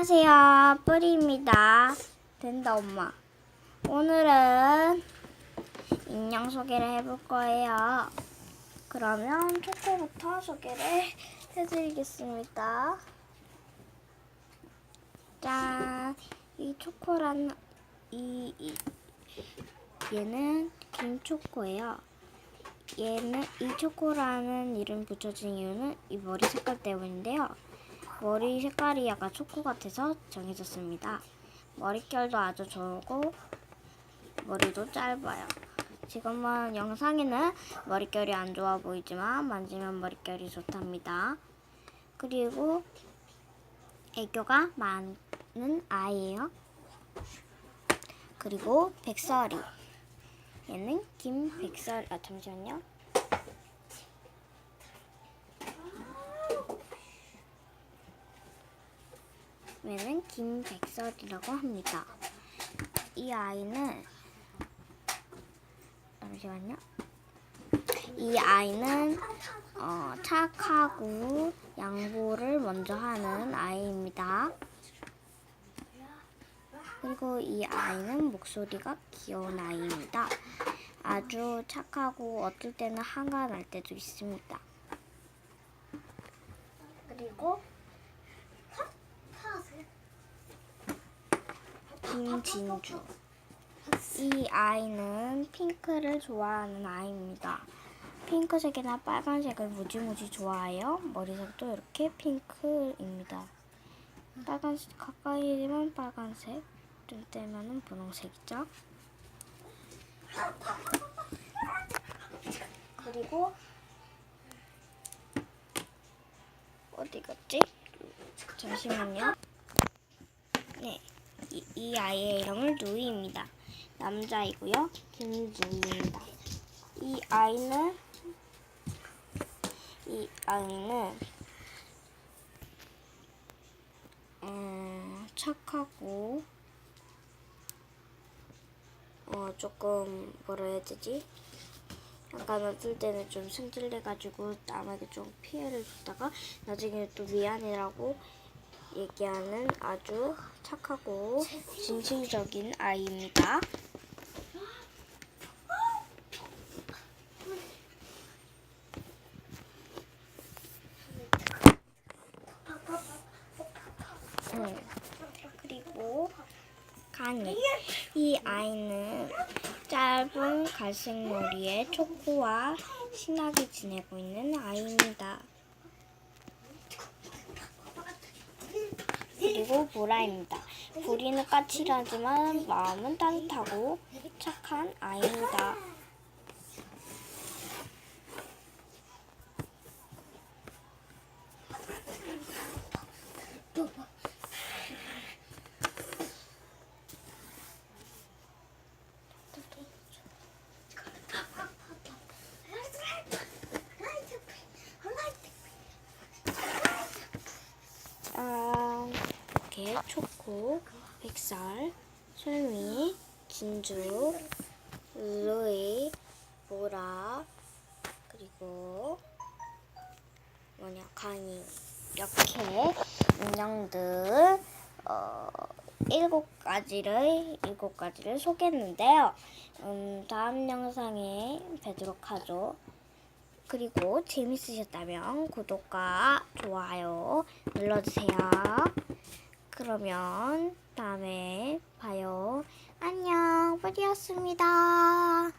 안녕하세요. 뿌리입니다. 된다, 엄마. 오늘은 인형 소개를 해볼 거예요. 그러면 초코부터 소개를 해드리겠습니다. 짠! 이 초코란, 이, 이 얘는 김초코예요. 얘는 이 초코라는 이름 붙여진 이유는 이 머리 색깔 때문인데요. 머리 색깔이 약간 초코 같아서 정해졌습니다. 머릿결도 아주 좋고 머리도 짧아요. 지금은 영상에는 머릿결이 안 좋아 보이지만 만지면 머릿결이 좋답니다. 그리고 애교가 많은 아이예요. 그리고 백설이 얘는 김백설 아 잠시만요. 얘는 김백설이라고 합니다. 이 아이는 잠시만요. 이 아이는 어, 착하고 양보를 먼저 하는 아이입니다. 그리고 이 아이는 목소리가 귀여운 아이입니다. 아주 착하고 어떨 때는 날 때도 있습니다. 그리고 김진주. 이 아이는 핑크를 좋아하는 아이입니다. 핑크색이나 빨간색을 무지무지 좋아해요. 머리색도 이렇게 핑크입니다. 빨간색 가까이면 빨간색, 좀 떼면은 분홍색이죠. 그리고 어디 갔지? 잠시만요. 네, 이, 이 아이의 이름은 루이입니다. 남자이고요. 김주희입니다. 이 아이는 이 아이는 음, 착하고 어 조금 뭐라 해야 되지? 약간 어떨 때는 좀 승질내가지고 남에게 좀 피해를 줬다가 나중에 또 미안해라고 얘기하는 아주 착하고 진실적인 아이입니다. 음, 그리고 가니 이 아이는 짧은 갈색 머리에 초코와 신나게 지내고 있는 아이입니다. 그리고 보라입니다. 보리는 까칠하지만 마음은 따뜻하고 착한 아이입니다. 초코, 백설, 솔미, 진주, 루이, 보라, 그리고 뭐냐 강이 이렇게 인형들 어, 일곱 가지를 일곱 가지를 소개했는데요. 음, 다음 영상에 뵙도록 하죠. 그리고 재밌으셨다면 구독과 좋아요 눌러주세요. 그러면 다음에 봐요. 안녕, 뿌리였습니다.